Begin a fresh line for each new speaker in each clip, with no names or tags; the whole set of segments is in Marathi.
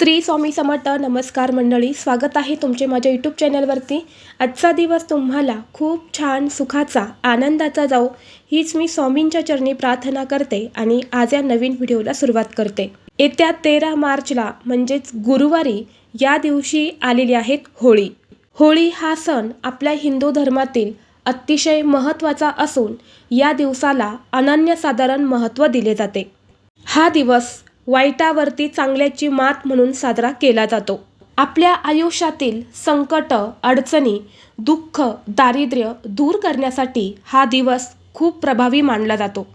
श्री स्वामी समर्थ नमस्कार मंडळी स्वागत आहे तुमचे माझ्या यूट्यूब चॅनलवरती आजचा दिवस तुम्हाला खूप छान सुखाचा आनंदाचा जाऊ हीच मी स्वामींच्या चरणी प्रार्थना करते आणि आज या नवीन व्हिडिओला सुरुवात करते. येत्या तेरा मार्चला म्हणजेच गुरुवारी या दिवशी आलेली आहेत होळी. होळी हा सण आपल्या हिंदू धर्मातील अतिशय महत्त्वाचा असून या दिवसाला अनन्यसाधारण महत्त्व दिले जाते. हा दिवस वाईटावरती चांगल्याची मात म्हणून साजरा केला जातो. आपल्या आयुष्यातील संकट अडचणी दुःख दारिद्र्य दूर करण्यासाठी हा दिवस खूप प्रभावी मानला जातो.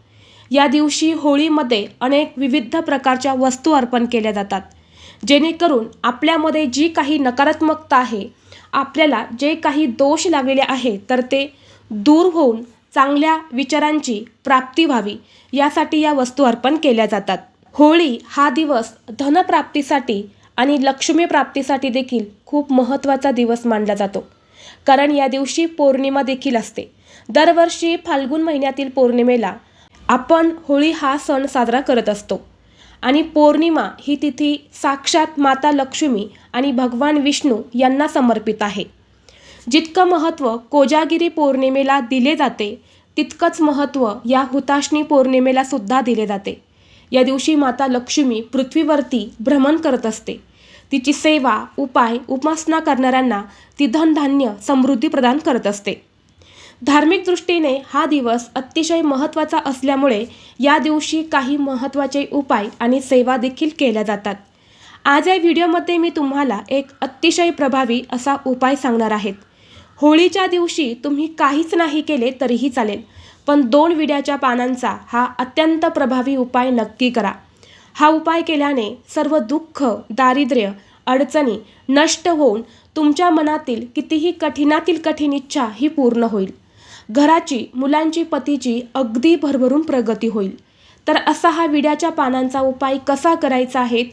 या दिवशी होळीमध्ये अनेक विविध प्रकारच्या वस्तू अर्पण केल्या जातात. जेणेकरून आपल्यामध्ये जी काही नकारात्मकता आहे आपल्याला जे काही दोष लागलेले आहे तर ते दूर होऊन चांगल्या विचारांची प्राप्ती व्हावी यासाठी या वस्तू अर्पण केल्या जातात. होळी हा दिवस धनप्राप्तीसाठी आणि लक्ष्मी प्राप्तीसाठी देखील खूप महत्त्वाचा दिवस मानला जातो. कारण या दिवशी पौर्णिमा देखील असते. दरवर्षी फाल्गुन महिन्यातील पौर्णिमेला आपण होळी हा सण साजरा करत असतो. आणि पौर्णिमा ही तिथी साक्षात माता लक्ष्मी आणि भगवान विष्णू यांना समर्पित आहे. जितकं महत्त्व कोजागिरी पौर्णिमेला दिले जाते तितकंच महत्त्व या हुताशनी पौर्णिमेला सुद्धा दिले जाते. या दिवशी माता लक्ष्मी पृथ्वीवरती भ्रमण करत असते. तिची सेवा उपाय उपासना करणाऱ्यांना ती धनधान्य समृद्धी प्रदान करत असते. धार्मिक दृष्टीने हा दिवस अतिशय महत्त्वाचा असल्यामुळे या दिवशी काही महत्त्वाचे उपाय आणि सेवा देखील केल्या जातात. आज या व्हिडिओमध्ये मी तुम्हाला एक अतिशय प्रभावी असा उपाय सांगणार आहेत होळीच्या दिवशी तुम्ही काहीच नाही केले तरीही चालेल. पण दोन विड्याच्या पानांचा हा अत्यंत प्रभावी उपाय नक्की करा. हा उपाय केल्याने सर्व दुःख दारिद्र्य अडचणी नष्ट होऊन तुमच्या मनातील कितीही कठीणातील कठीण इच्छा ही पूर्ण होईल. घराची मुलांची पतीची अगदी भरभरून प्रगती होईल. तर असा हा विड्याच्या पानांचा उपाय कसा करायचा आहे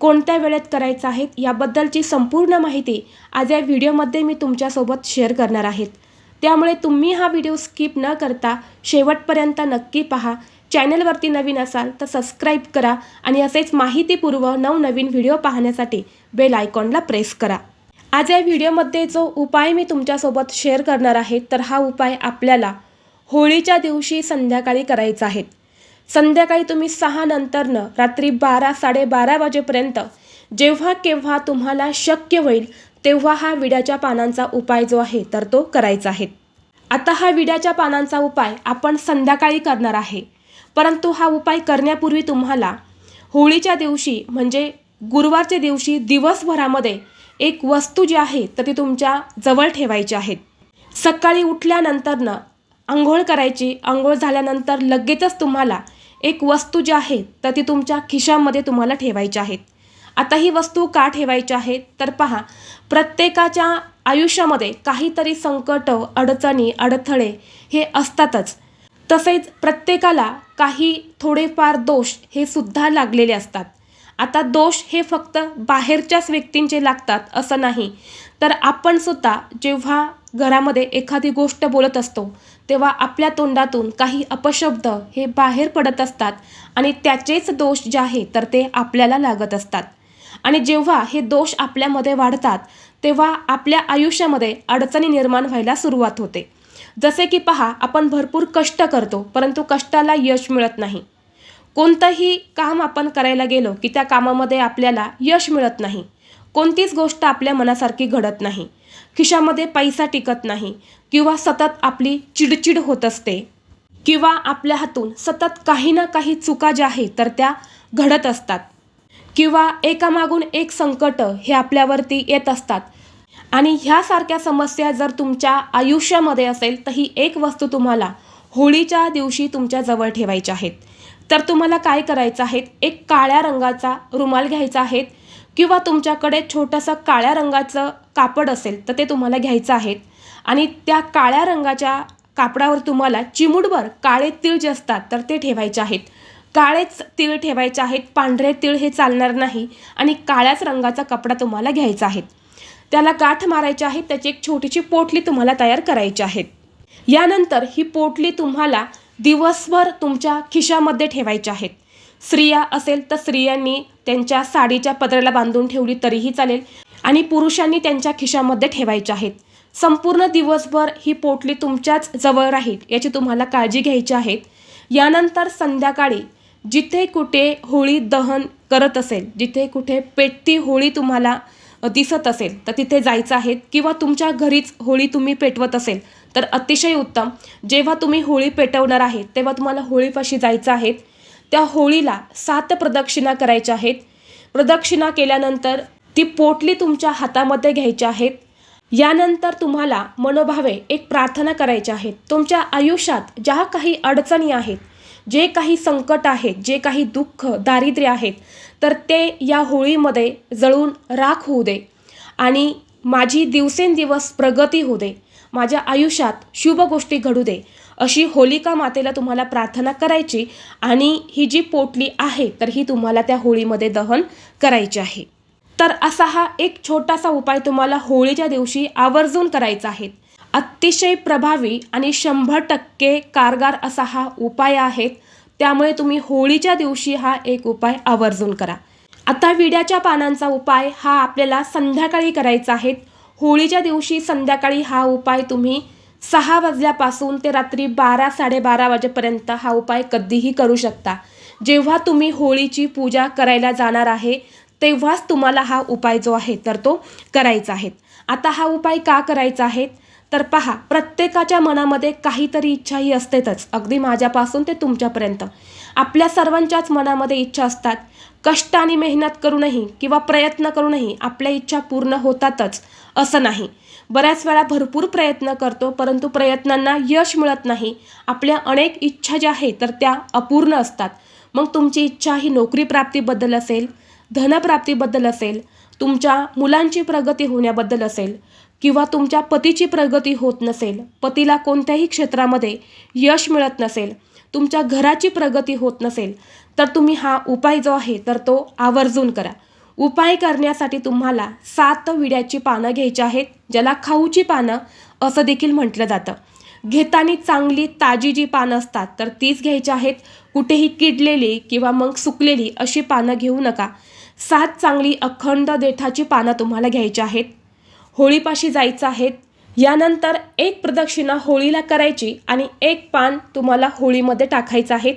कोणत्या वेळेत करायचा आहे याबद्दलची संपूर्ण माहिती आज या व्हिडिओमध्ये मी तुमच्यासोबत शेअर करणार आहेत त्यामुळे तुम्ही हा व्हिडिओ स्किप न करता शेवटपर्यंत नक्की पहा. चॅनलवरती नवीन असाल तर सबस्क्राईब करा आणि असेच माहितीपूर्व नवनवीन व्हिडिओ पाहण्यासाठी बेल आयकॉनला प्रेस करा. आज या व्हिडिओमध्ये जो उपाय मी तुमच्यासोबत शेअर करणार आहे तर हा उपाय आपल्याला होळीच्या दिवशी संध्याकाळी करायचा आहे. संध्याकाळी तुम्ही सहा नंतरनं रात्री बारा साडेबारा वाजेपर्यंत जेव्हा केव्हा तुम्हाला शक्य होईल तेव्हा हा विड्याच्या पानांचा उपाय जो आहे तर तो करायचा आहे. आता हा विड्याच्या पानांचा उपाय आपण संध्याकाळी करणार आहे. परंतु हा उपाय करण्यापूर्वी तुम्हाला होळीच्या दिवशी म्हणजे गुरुवारच्या दिवशी दिवसभरामध्ये एक वस्तू जी आहे तर ती तुमच्या जवळ ठेवायची आहेत सकाळी उठल्यानंतरनं आंघोळ करायची आंघोळ झाल्यानंतर लगेचच तुम्हाला एक वस्तू जी आहे तर ती तुमच्या खिशामध्ये तुम्हाला ठेवायची आहेत आता ही वस्तू का ठेवायची आहे? तर पहा प्रत्येकाच्या आयुष्यामध्ये काहीतरी संकट अडचणी अडथळे हे असतातच. तसेच प्रत्येकाला काही थोडेफार दोष हे सुद्धा लागलेले असतात. आता दोष हे फक्त बाहेरच्याच व्यक्तींचे लागतात असं नाही. तर आपण सुद्धा जेव्हा घरामध्ये एखादी गोष्ट बोलत असतो तेव्हा आपल्या तोंडातून काही अपशब्द हे बाहेर पडत असतात आणि त्याचेच दोष जे आहे तर ते आपल्याला लागत असतात. आणि जेव्हा हे दोष आपल्यामध्ये वाढतात तेव्हा आपल्या आयुष्यामध्ये अडचणी निर्माण व्हायला सुरुवात होते. जसे की पहा आपण भरपूर कष्ट करतो परंतु कष्टाला यश मिळत नाही. कोणतंही काम आपण करायला गेलो की त्या कामामध्ये आपल्याला यश मिळत नाही. कोणतीच गोष्ट आपल्या मनासारखी घडत नाही. खिशामध्ये पैसा टिकत नाही किंवा सतत आपली चिडचिड होत असते किंवा आपल्या हातून सतत काही ना काही चुका ज्या आहेत तर त्या घडत असतात. किंवा एकामागून एक संकट हे आपल्यावरती येत असतात. आणि ह्यासारख्या समस्या जर तुमच्या आयुष्यामध्ये असेल तर ही एक वस्तू तुम्हाला होळीच्या दिवशी तुमच्या जवळ ठेवायच्या आहेत. तर तुम्हाला काय करायचं आहे? एक काळ्या रंगाचा रुमाल घ्यायचा आहे किंवा तुमच्याकडे छोटंसं काळ्या रंगाचं कापड असेल तर ते तुम्हाला घ्यायचं आहे. आणि त्या काळ्या रंगाच्या कापडावर तुम्हाला चिमुडभर काळे तीळ जे असतात तर ते ठेवायचे आहेत. काळेच तीळ ठेवायचे आहेत पांढरे तीळ हे चालणार नाही आणि काळ्याच रंगाचा कपडा तुम्हाला घ्यायचा आहे. त्याला गाठ मारायची आहे त्याची एक छोटीशी पोटली तुम्हाला तयार करायची आहे. यानंतर ही पोटली तुम्हाला दिवसभर तुमच्या खिशामध्ये ठेवायची आहेत स्त्रिया असेल तर स्त्रियांनी त्यांच्या साडीच्या पदराला बांधून ठेवली तरीही चालेल आणि पुरुषांनी त्यांच्या खिशामध्ये ठेवायच्या आहेत. संपूर्ण दिवसभर ही पोटली तुमच्याच जवळ राहील याची तुम्हाला काळजी घ्यायची आहेत यानंतर संध्याकाळी जिथे कुठे होळी दहन करत असेल जिथे कुठे पेटती होळी तुम्हाला दिसत असेल तर तिथे जायचं आहे. किंवा तुमच्या घरीच होळी तुम्ही पेटवत असेल तर अतिशय उत्तम. जेव्हा तुम्ही होळी पेटवणार आहे तेव्हा तुम्हाला होळीपाशी जायचं आहे. त्या होळीला सात प्रदक्षिणा करायच्या आहेत. प्रदक्षिणा केल्यानंतर ती पोटली तुमच्या हातामध्ये घ्यायची आहेत. यानंतर तुम्हाला मनोभावे एक प्रार्थना करायची आहे. तुमच्या आयुष्यात ज्या काही अडचणी आहेत जे काही संकट आहेत जे काही दुःख दारिद्र्य आहेत तर ते या होळीमध्ये जळून राख होऊ दे आणि माझी दिवसेंदिवस प्रगती होऊ दे माझ्या आयुष्यात शुभ गोष्टी घडू दे अशी होलिका मातेला तुम्हाला प्रार्थना करायची आणि ही जी पोटली आहे तर ही तुम्हाला त्या होळीमध्ये दहन करायची आहे. तर असा हा एक छोटासा उपाय तुम्हाला होळीच्या दिवशी आवर्जून करायचा आहे. अतिशय प्रभावी आणि शंभर टक्के कारगार असा हा उपाय आहे. त्यामुळे तुम्ही होळीच्या दिवशी हा एक उपाय आवर्जून करा. आता विड्याच्या पानांचा उपाय हा आपल्याला संध्याकाळी करायचा आहे. होळीच्या दिवशी संध्याकाळी हा उपाय तुम्ही सहा वाजल्यापासून ते रात्री बारा साडेबारा वाजेपर्यंत हा उपाय कधीही करू शकता. जेव्हा तुम्ही होळीची पूजा करायला जाणार आहे तेव्हाच तुम्हाला हा उपाय जो आहे तर तो करायचा आहे. आता हा उपाय का करायचा आहे? तर पहा प्रत्येकाच्या मनामध्ये काहीतरी इच्छा ही असतेच अगदी माझ्यापासून ते तुमच्यापर्यंत. आपल्या सर्वांच्याच मनामध्ये इच्छा असतात. कष्ट आणि मेहनत करूनही किंवा प्रयत्न करूनही आपल्या इच्छा पूर्ण होतातच असं नाही. बऱ्याच वेळा भरपूर प्रयत्न करतो परंतु प्रयत्नांना यश मिळत नाही. आपल्या अनेक इच्छा ज्या आहेत तर त्या अपूर्ण असतात. मग तुमची इच्छा ही नोकरी प्राप्तीबद्दल असेल धनप्राप्तीबद्दल असेल तुमच्या मुलांची प्रगती होण्याबद्दल असेल किंवा तुमच्या पतीची प्रगती होत नसेल पतीला कोणत्याही क्षेत्रामध्ये यश मिळत नसेल तुमच्या घराची प्रगती होत नसेल तर तुम्ही हा उपाय जो आहे तर तो आवर्जून करा. उपाय करण्यासाठी तुम्हाला सात विड्याची पानं घ्यायची आहेत ज्याला खाऊची पानं असं देखील म्हटलं जातं. घेताना चांगली ताजी जी पानं असतात तर तीच घ्यायची आहेत. कुठेही किडलेली किंवा मग सुकलेली अशी पानं घेऊ नका. सात चांगली अखंड देठाची पानं तुम्हाला घ्यायची आहेत. होळीपाशी जायचं आहेत. यानंतर एक प्रदक्षिणा होळीला करायची आणि एक पान तुम्हाला होळीमध्ये टाकायचं आहेत.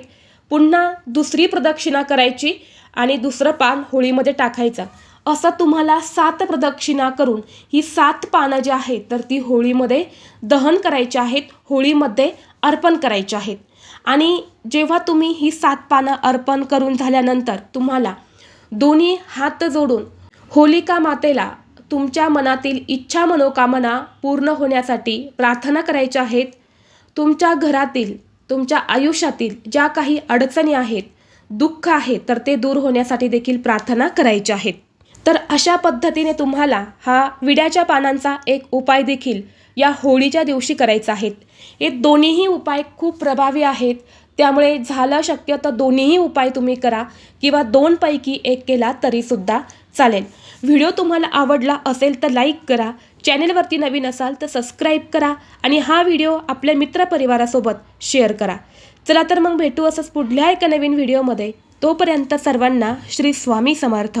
पुन्हा दुसरी प्रदक्षिणा करायची आणि दुसरं पान होळीमध्ये टाकायचं. असं तुम्हाला सात प्रदक्षिणा करून ही सात पानं जी आहेत तर ती होळीमध्ये दहन करायची आहेत होळीमध्ये अर्पण करायची आहेत. आणि जेव्हा तुम्ही ही सात पानं अर्पण करून झाल्यानंतर तुम्हाला दोन्ही हात जोडून होलिका मातेला तुमच्या मनातील इच्छा मनोकामना पूर्ण होण्यासाठी प्रार्थना करायच्या आहेत. तुमच्या घरातील तुमच्या आयुष्यातील ज्या काही अडचणी आहेत दुःख आहे तर ते दूर होण्यासाठी देखील प्रार्थना करायच्या आहेत. तर अशा पद्धतीने तुम्हाला हा विड्याच्या पानांचा एक उपाय देखील या होळीच्या दिवशी करायचा आहे. हे दोन्हीही उपाय खूप प्रभावी आहेत. त्यामुळे झालं शक्य तर दोन्हीही उपाय तुम्ही करा किंवा दोनपैकी एक केला तरीसुद्धा चालेल. व्हिडिओ तुम्हाला आवडला असेल तर लाईक करा चॅनेलवरती नवीन असाल तर सबस्क्राईब करा आणि हा व्हिडिओ आपल्या मित्रपरिवारासोबत शेअर करा. चला तर मग भेटू असंच पुढल्या एका नवीन व्हिडिओमध्ये. तोपर्यंत सर्वांना श्री स्वामी समर्थ.